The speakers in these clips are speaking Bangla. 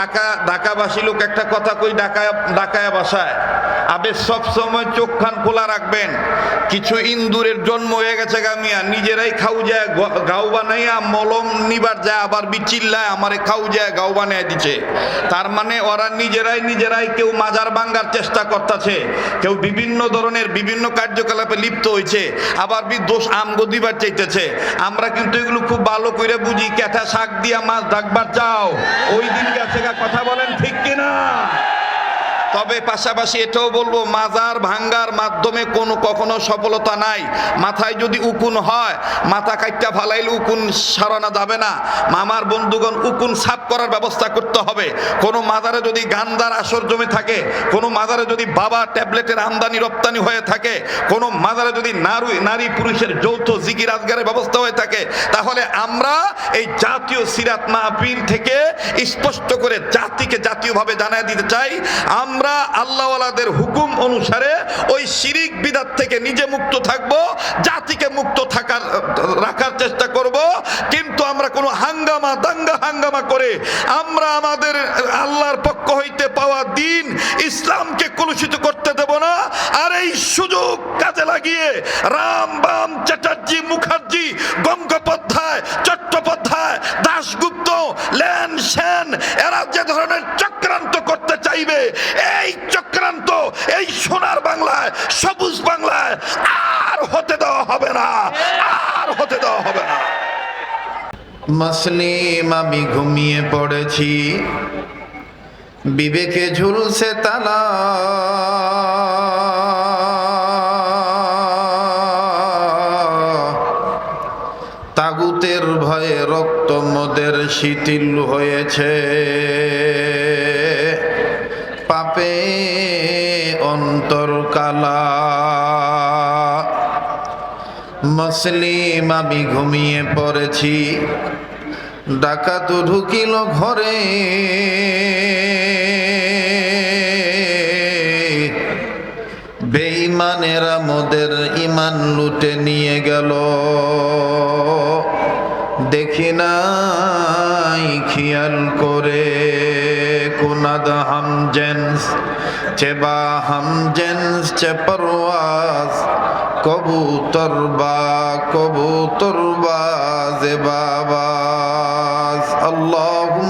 ঢাকা, ঢাকাবাসী লোক একটা কথা কই ঢাকা ঢাকায় বাসায়। আবে সব সময় চোখ খান খোলা রাখবেন। কিছু ইন্দুরের জন্ম হয়ে গেছে গামিয়া নিজেরাই খাও যায় গাও বানাইয়া মলম নিবার যায়, আবার বিচিল্লায় আমারে খাও যায় গাও বানাই দিছে। তার মানে ওরা নিজেরাই নিজেরাই কেউ মাজার ভাঙ্গার চেষ্টা করতেছে। কেউ বিভিন্ন ধরনের বিভিন্ন কার্যকলাপে লিপ্ত হয়েছে আবার বি দোষ আমগো দিবার চাইতেছে। আমরা কিন্তু এগুলো খুব ভালো করে বুঝি ক্যাথা শাক দিয়া মাছ ডাকবার চাও। ওই দিন গেছে কথা বলেন ঠিক কিনা? তবে পাশাপাশি এটাও বলব, মাজার ভাঙ্গার মাধ্যমে কোনো কখনো সফলতা নাই। মাথায় যদি উকুন হয়, মাথা কাইটটা ফালাইলে উকুন সারানো যাবে না। মামার বন্ধুগণ উকুন সাফ করার ব্যবস্থা করতে হবে। কোনো মাজারে যদি গান্দার আসর জমে থাকে, কোনো মাজারে যদি বাবা ট্যাবলেটের আমদানি রপ্তানি হয়ে থাকে, কোনো মাজারে যদি নারী নারী পুরুষের যৌথ জিগি রাজগারের ব্যবস্থা হয়ে থাকে, তাহলে আমরা এই জাতীয় সিরাত মাহফিল থেকে স্পষ্ট করে জাতিকে জাতীয়ভাবে জানায় দিতে চাই। আমরা আল্লাহওয়ালাদের হুকুম অনুসারে ওই শিরিক বিদাত থেকে নিজে মুক্ত থাকব, জাতিকে মুক্ত থাকার, রাখার চেষ্টা করব। কিন্তু আমরা কোনো হাঙ্গামা দাঙ্গা হাঙ্গামা করে আমরা আমাদের আল্লাহর পক্ষ হইতে পাওয়া দিন ইসলামকে কলুষিত করতে দেব না। আর এই সুযোগ কাজে লাগিয়ে রাম বাম চ্যাটার্জি মুখার্জি, গঙ্গোপাধ্যায়, চট্টোপাধ্যায়, দাশগুপ্ত লেন সেন এরা যে ধরনের চক্রান্ত চাইবে? এই চক্রান্ত, এই সোনার বাংলায়, সবুজ বাংলায় আর হতে দেওয়া হবে না, আর হতে দেওয়া হবে না। মুসলিম আমি ঘুমিয়ে পড়েছি, বিবেকে ঝুলছে তালা। তাগুতের ভয়ে রক্ত মোদের শিথিল হয়েছে। অন্তর কালা। মুসলিম আমি ঘুমিয়ে পড়েছি ডাকাত ঢুকিল ঘরে। বেঈমানেরা মোদের ইমান লুটে নিয়ে গেল। দেখি নাই খেয়াল છે બા હમજન્સ છે પરવાસ કબૂતર બા કબૂતર બાઝ બાબાસ અલ્લાહ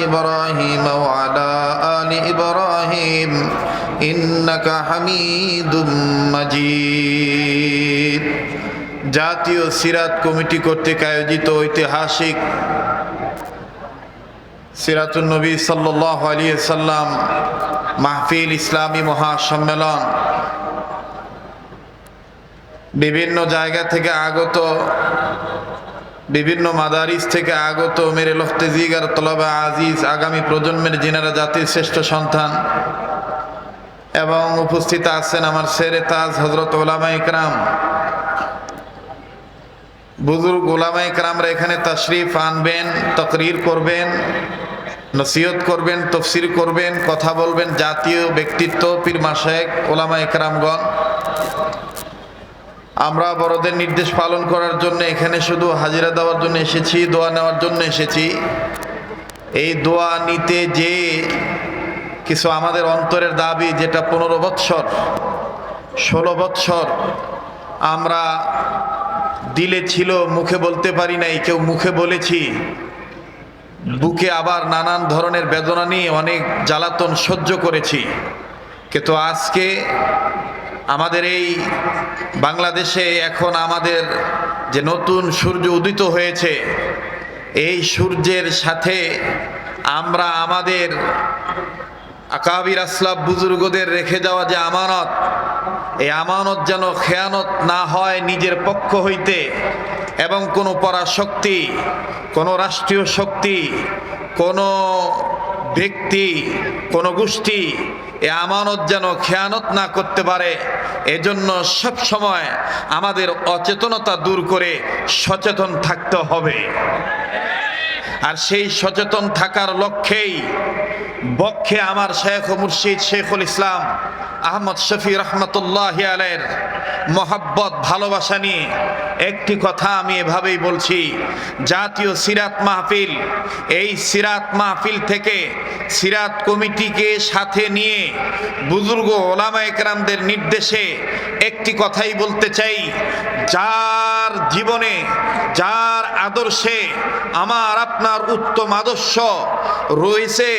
إبراهيم وعلى آل إبراهيم إنك حميد مجيد জাতীয় সিরাত কমিটি কর্তৃক আয়োজিত ঐতিহাসিক সিরাতুল নবী সাল্লাহ আলিয়া সাল্লাম মাহফিল ইসলামী মহাসম্মেলন বিভিন্ন জায়গা থেকে আগত বিভিন্ন মাদারিস থেকে আগত মেরে লফতেজিগার তলবা আজিজ আগামী প্রজন্মের যিনারা জাতির শ্রেষ্ঠ সন্তান। এবং উপস্থিত আছেন আমার সেরে তাজ হজরত ওলামা ইকরাম বুজুর্গ ওলামা ইকরামরা এখানে তশরিফ আনবেন, তকরির করবেন, নসিহত করবেন, তফসির করবেন, কথা বলবেন জাতীয় ব্যক্তিত্ব, পীর মাসায়েক ওলামা ইকরামগণ আমরা বড়দের নির্দেশ পালন করার জন্য এখানে শুধু হাজিরা দেওয়ার জন্য এসেছি, দোয়া নেওয়ার জন্য এসেছি। এই দোয়া নিতে যে কিছু আমাদের অন্তরের দাবি, যেটা পনেরো বৎসর, ষোলো বৎসর আমরা দিলে ছিল, মুখে বলতে পারি নাই, কেউ মুখে বলেছি। বুকে আবার নানান ধরনের বেদনা নিয়ে অনেক জ্বালাতন সহ্য করেছি। কিন্তু আজকে আমাদের এই বাংলাদেশে এখন আমাদের যে নতুন সূর্য উদিত হয়েছে, এই সূর্যের সাথে আমরা আমাদের আকাবির আসলাব বুজুর্গদের রেখে যাওয়া যে আমানত, এই আমানত যেন খেয়ানত না হয় নিজের পক্ষ হইতে এবং কোনো পরাশক্তি, কোনো রাষ্ট্রীয় শক্তি, কোনো ব্যক্তি, কোনো গোষ্ঠী এ আমানত যেন খেয়ানত না করতে পারে, এজন্য সব সময় আমাদের অচেতনতা দূর করে সচেতন থাকতে হবে। আর সেই সচেতন থাকার লক্ষ্যেই বক্ষে আমার শেখ ও মুর্শিদ শেখুল ইসলাম আহমদ শফি রহমতুল্লাহ আলের মোহাব্বত, ভালোবাসা নিয়ে একটি কথা আমি এভাবেই বলছি, জাতীয় সিরাত মাহফিল, এই সিরাত মাহফিল থেকে সিরাত কমিটিকে সাথে নিয়ে বুজুর্গ ওলামা একরামদের নির্দেশে একটি কথাই বলতে চাই যার জীবনে, যার আদর্শে আমার আপনার উত্তম আদর্শ রয়েছে,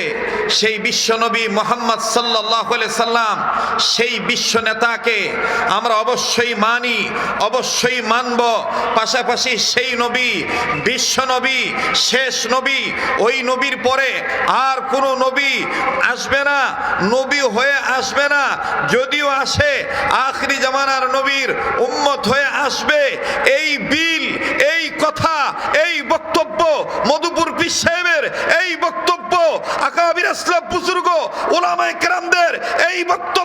সেই বিশ্বনবী মোহাম্মদ সাল্লাহ সাল্লাম, সেই বিশ্ব নেতাকে আমরা অবশ্যই মানি, অবশ্যই মানব। পাশাপাশি সেই নবী, বিশ্বনবী, শেষ নবী, ওই নবীর পরে আর কোনো নবী আসবে না, নবী হয়ে আসবে না। যদিও আসে, আখরি জামানার নবীর উম্মত হয়ে আসবে, এই বিল, এই কথা, এই বক্তব্য মধুপুর বিশ্বের এই বক্তব্য আকাবির আসলাম বুজুর্গ, ওলামায় কেরামদের, এই বক্তব্য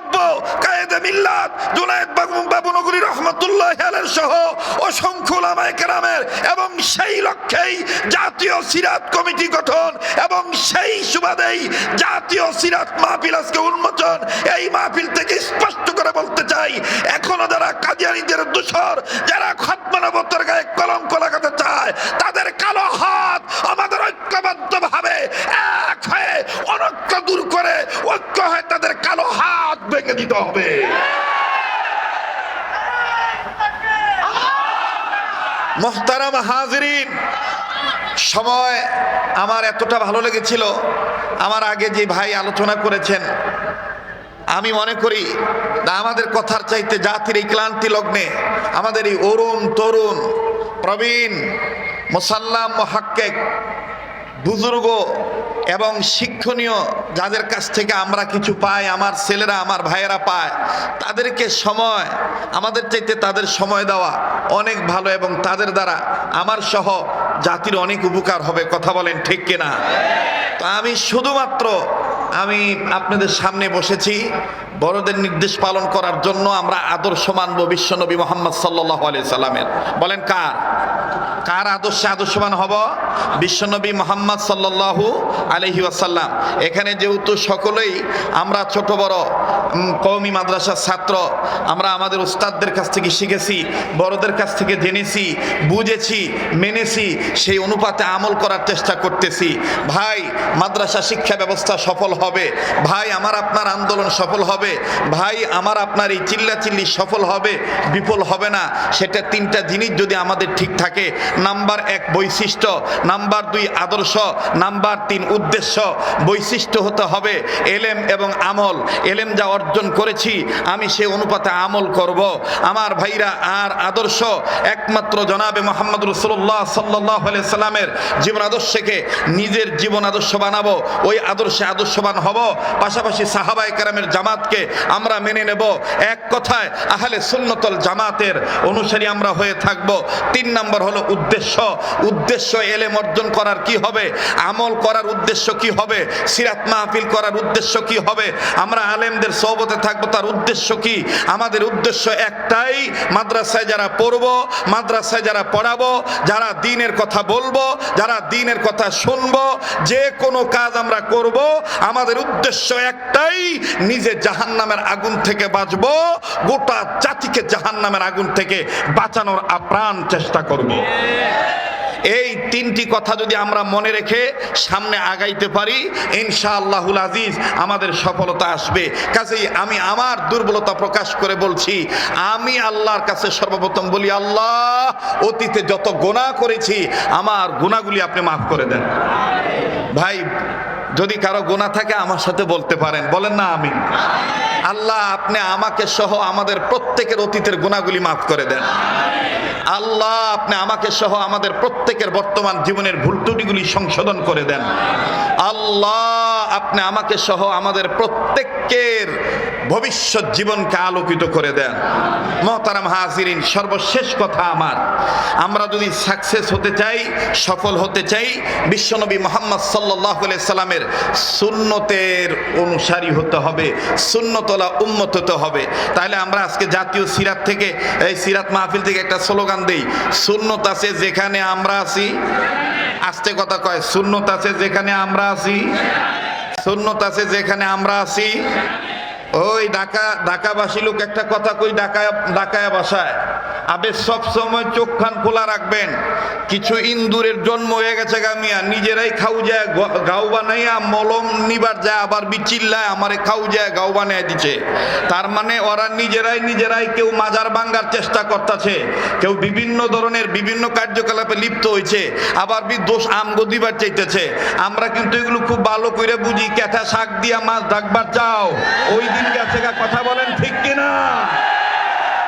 কায়েদে মিল্লাত, জুনায়েদ বাবু বাবু রহমতুল্লাহ উন্মোচন। এই মাহফিল থেকে স্পষ্ট করে বলতে চাই, এখনও যারা কাদিয়ানিদের দূষর, যারা খতমানবতের গায়ে কলঙ্ক লাগাতে চায়, তাদের কালো হাত আমাদের ঐক্যবদ্ধ ভাবে এক হয়ে অনৈক্য দূর করে, ঐক্য হয়ে তাদের কালো হাত ভেঙে দিতে হবে। মোহতারাম হাজরিন, সময় আমার এতটা ভালো লেগেছিল, আমার আগে যে ভাই আলোচনা করেছেন, আমি মনে করি না, আমাদের কথার চাইতে জাতির এই ক্লান্তি লগ্নে আমাদের এই অরুণ তরুণ, প্রবীণ, মোসাল্লাম, মহাক্কেক, বুজুর্গ এবং শিক্ষণীয় যাদের কাছ থেকে আমরা কিছু পাই, আমার ছেলেরা, আমার ভাইয়েরা পায়, তাদেরকে সময়, আমাদের চাইতে তাদের সময় দেওয়া অনেক ভালো এবং তাদের দ্বারা আমার সহ জাতির অনেক উপকার হবে, কথা বলেন ঠিক কিনা? তো আমি শুধুমাত্র, আমি আপনাদের সামনে বসেছি বড়দের নির্দেশ পালন করার জন্য আমরা আদর্শ মানব বিশ্বনবী মোহাম্মদ সাল্লাহ আলি সাল্লামের। বলেন কার? কার আদর্শে আদর্শবান হব? বিশ্বনবী মোহাম্মদ সাল্লাল্লাহু আলহি আসাল্লাম এখানে যেহেতু সকলেই আমরা ছোট বড় কওমি মাদ্রাসার ছাত্র, আমরা আমাদের উস্তাদদের কাছ থেকে শিখেছি, বড়দের কাছ থেকে জেনেছি, বুঝেছি, মেনেছি, সেই অনুপাতে আমল করার চেষ্টা করতেছি। ভাই, মাদ্রাসা শিক্ষা ব্যবস্থা সফল হবে। ভাই, আমার আপনার আন্দোলন সফল হবে। ভাই, আমার আপনার এই চিল্লাচিল্লি সফল হবে, বিফল হবে না। সেটা তিনটা জিনিস যদি আমাদের ঠিক থাকে নাম্বার এক বৈশিষ্ট্য, নাম্বার দুই আদর্শ, নাম্বার তিন উদ্দেশ্য। বৈশিষ্ট্য হতে হবে এলেম এবং আমল। এলেম যা অর্জন করেছি, আমি সে অনুপাতে আমল করব। আমার ভাইরা, আর আদর্শ একমাত্র জনাবে মোহাম্মদ রসুল্লাহ সাল্লাহ সাল্লামের জীবন আদর্শকে নিজের জীবন আদর্শ বানাবো। ওই আদর্শে আদর্শবান হব। পাশাপাশি সাহাবাই কারামের জামাতকে আমরা মেনে নেব। এক কথায়, আহলে সুন্নতল জামাতের অনুসারী আমরা হয়ে থাকব। তিন নম্বর হলো উদ্দেশ্য উদ্দেশ্য এলেম অর্জন করার কি হবে? আমল করার উদ্দেশ্য কি হবে? সিরাত মাহফিল করার উদ্দেশ্য কি হবে? আমরা আলেমদের সহবতে থাকব, তার উদ্দেশ্য কি? আমাদের উদ্দেশ্য একটাই, মাদ্রাসায় যারা পড়ব, মাদ্রাসায় যারা পড়াবো, যারা দিনের কথা বলব, যারা দিনের কথা শুনব, যে কোনো কাজ আমরা করব, আমাদের উদ্দেশ্য একটাই, নিজে জাহান্নামের আগুন থেকে বাঁচবো, গোটা জাতিকে জাহান্নামের আগুন থেকে বাঁচানোর আপ্রাণ চেষ্টা করব। এই তিনটি কথা যদি আমরা মনে রেখে সামনে আগাইতে পারি, ইনশাআল্লাহুল আজিজ আমাদের সফলতা আসবে। কাজেই আমি আমার দুর্বলতা প্রকাশ করে বলছি, আমি আল্লাহর কাছে সর্বপ্রথম বলি, আল্লাহ, অতীতে যত গোনা করেছি, আমার গুণাগুলি আপনি মাফ করে দেন। ভাই, যদি কারও গোনা থাকে, আমার সাথে বলতে পারেন। বলেন না আমি আল্লাহ, আপনি আমাকে সহ আমাদের প্রত্যেকের অতীতের গুণাগুলি মাফ করে দেন। আল্লাহ, আপনি আমাকে সহ আমাদের প্রত্যেকের বর্তমান জীবনের ভুল ত্রুটিগুলি সংশোধন করে দেন। আল্লাহ, আপনি আমাকে সহ আমাদের প্রত্যেকের ভবিষ্যৎ জীবনকে আলোকিত করে দেন। মহতারাম হাজিরিন, সর্বশেষ কথা আমার। আমরা যদি সাকসেস হতে চাই, সফল হতে চাই, বিশ্বনবী মোহাম্মদ সাল্লাহ সাল্লামের সুন্নতের অনুসারী হতে হবে, সুন্নতলা উম্মত হতে হবে। তাহলে আমরা আজকে জাতীয় সিরাত থেকে, এই সিরাত মাহফিল থেকে একটা স্লোগান দেই, সুন্নত আছে যেখানে আমরা আছি। আস্তে কথা কয়, সুন্নত আছে যেখানে আমরা আছি। সুন্নত আছে যেখানে আমরা আছি। ওই ঢাকা ঢাকাবাসী লোক একটা কথা কই ঢাকায় ঢাকায় বাসায়। আবে সব সময় চোখ খান খোলা রাখবেন। কিছু ইন্দুরের জন্ম হয়ে গেছে গামিয়া নিজেরাই খাও যায় গাও বানাইয়া মলম নিবার যায়, আবার বিচিল্লায় আমারে খাও যায় গাও বানাই দিছে। তার মানে ওরা নিজেরাই নিজেরাই কেউ মাজার ভাঙ্গার চেষ্টা করতেছে, কেউ বিভিন্ন ধরনের বিভিন্ন কার্যকলাপে লিপ্ত হয়েছে আবার বি দোষ আমগো দিবার চাইতেছে। আমরা কিন্তু এগুলো খুব ভালো করে বুঝি ক্যাথা শাক দিয়া মাছ ডাকবার চাও। ওই দিন গেছে কথা বলেন ঠিক কিনা?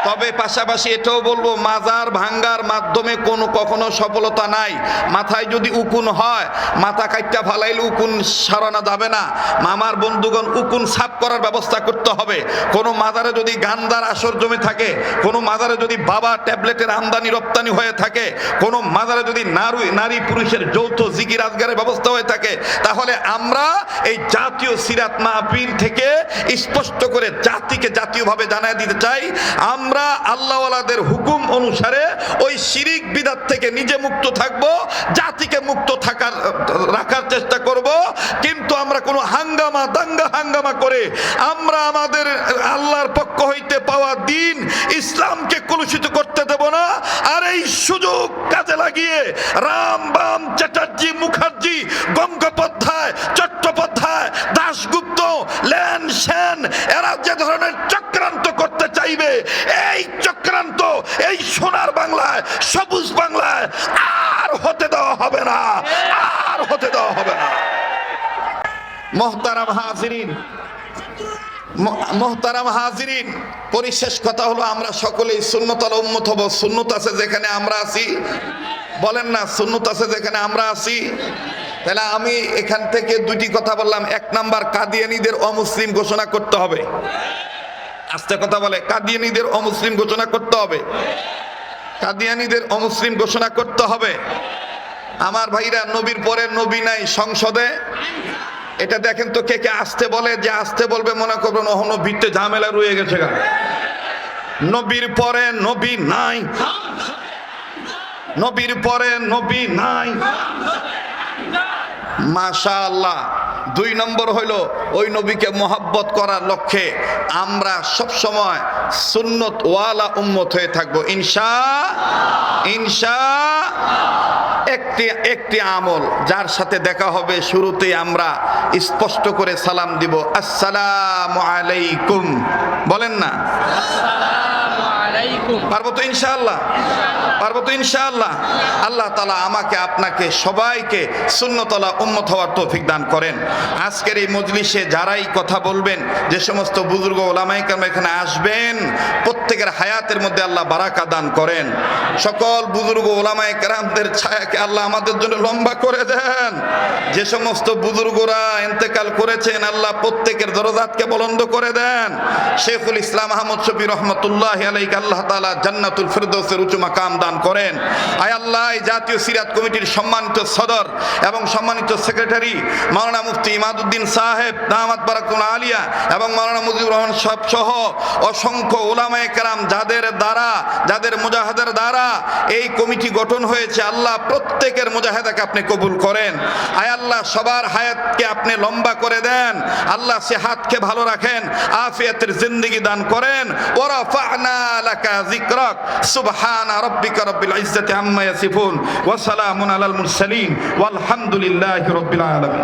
তবে পাশাপাশি এটাও বলব, মাজার ভাঙ্গার মাধ্যমে কোনো কখনো সফলতা নাই। মাথায় যদি উকুন হয়, মাথা কাটটা ফালাইলে উকুন সারানো যাবে না। মামার বন্ধুগণ উকুন সাফ করার ব্যবস্থা করতে হবে। কোনো মাজারে যদি গান্দার আসর জমে থাকে, কোনো মাজারে যদি বাবা ট্যাবলেটের আমদানি রপ্তানি হয়ে থাকে, কোনো মাজারে যদি নারী নারী পুরুষের যৌথ জিকির আজগারের ব্যবস্থা হয়ে থাকে, তাহলে আমরা এই জাতীয় সিরাত মাহফিল থেকে স্পষ্ট করে জাতিকে জাতীয়ভাবে জানাই দিতে চাই। আমরা আল্লাহওয়ালাদের হুকুম অনুসারে ওই শিরিক বিদাত থেকে নিজে মুক্ত থাকব, জাতিকে মুক্ত থাকার, রাখার চেষ্টা করব। কিন্তু আমরা কোনো হাঙ্গামা, দাঙ্গা হাঙ্গামা করে আমরা আমাদের আল্লাহর পক্ষ হইতে পাওয়া দিন ইসলামকে কলুষিত করতে দেব না। আর এই সুযোগ কাজে লাগিয়ে রাম, বাম, চ্যাটার্জি, মুখার্জি, গঙ্গোপাধ্যায়, চট্টোপাধ্যায়, দাশগুপ্ত লেন সেন এরা যে ধরনের চক্রান্ত করতে চাইবে? এই চক্রান্ত, এই সোনার বাংলায়, সবুজ বাংলায় আর হতে দেওয়া হবে না, আর হতে দেওয়া হবে না। মহতারাম হাজিরিন মোহতারাম হাজিরিন, পরিশেষ কথা হলো আমরা সকলেই শূন্যতল উন্মত হব। শূন্যত আছে যেখানে আমরা আছি। বলেন না শূন্যত আছে যেখানে আমরা আছি। তাহলে আমি এখান থেকে দুটি কথা বললাম। এক নাম্বার, কাদিয়ানিদের অমুসলিম ঘোষণা করতে হবে। আস্তে কথা বলে, কাদিয়ানিদের অমুসলিম ঘোষণা করতে হবে। কাদিয়ানিদের অমুসলিম ঘোষণা করতে হবে। আমার ভাইরা, নবীর পরে নবী নাই সংসদে। এটা দেখেন তো কে কে আসতে বলে, যে আসতে বলবে মনে করবেন, অহনো ভিত্তে ঝামেলা রয়ে গেছে গা। নবীর পরে নবী নাই। নবীর পরে নবী নাই। মাশা আল্লাহ দুই নম্বর হইল ওই নবীকে মোহাব্বত করার লক্ষ্যে আমরা সব সময় সুন্নত ওয়ালা উম্মত হয়ে থাকব। ইনশা ইনশা, একটি একটি আমল যার সাথে দেখা হবে শুরুতে আমরা স্পষ্ট করে সালাম দিব। আসসালাম আলাইকুম। বলেন না। পারব তো ইনশাআল্লাহ? পারব তো ইনশাআল্লাহ? আল্লাহ তালা আমাকে আপনাকে সবাইকে শূন্যতলা উন্মত হওয়ার তৌফিক দান করেন। আজকের এই মজলিসে যারাই কথা বলবেন যে সমস্ত বুজুর্গ ওলামাই এখানে আসবেন প্রত্যেকের হায়াতের মধ্যে আল্লাহ বারাকা দান করেন। সকল বুজুর্গ ওলামাই কেরামদের ছায়াকে আল্লাহ আমাদের জন্য লম্বা করে দেন। যে সমস্ত বুজুর্গরা এন্তেকাল করেছেন আল্লাহ প্রত্যেকের দরজাতকে বলন্দ করে দেন। শেখুল ইসলাম আহমদ শফি রহমতুল্লাহ আলাইক আল্লাহ তালা জান্নাতুল ফিরদৌসের উঁচু মাকাম দান করেন। আয় আল্লাহ জাতীয় সিরাত কমিটির সম্মানিত সদর এবং সম্মানিত সেক্রেটারি মাওলানা মুফতি ইমাদুদ্দিন সাহেব, দামাত বারাকুল আলিয়া এবং মাওলানা মুজিবুর রহমান সাহেব সহ অসংখ্য ওলামায়ে কেরাম যাদের দ্বারা, যাদের মুজাহাদের দ্বারা এই কমিটি গঠন হয়েছে, আল্লাহ প্রত্যেকের মুজাহাদাকে আপনি কবুল করেন। আয় আল্লাহ, সবার হায়াতকে আপনি লম্বা করে দেন। আল্লাহ সে হাতকে ভালো রাখেন, আফিয়াতের জিন্দেগি দান করেন। ওরা ফানা لك ذكرك سبحان ربك رب العزة عما يصفون وسلام على المرسلين والحمد لله رب العالمين.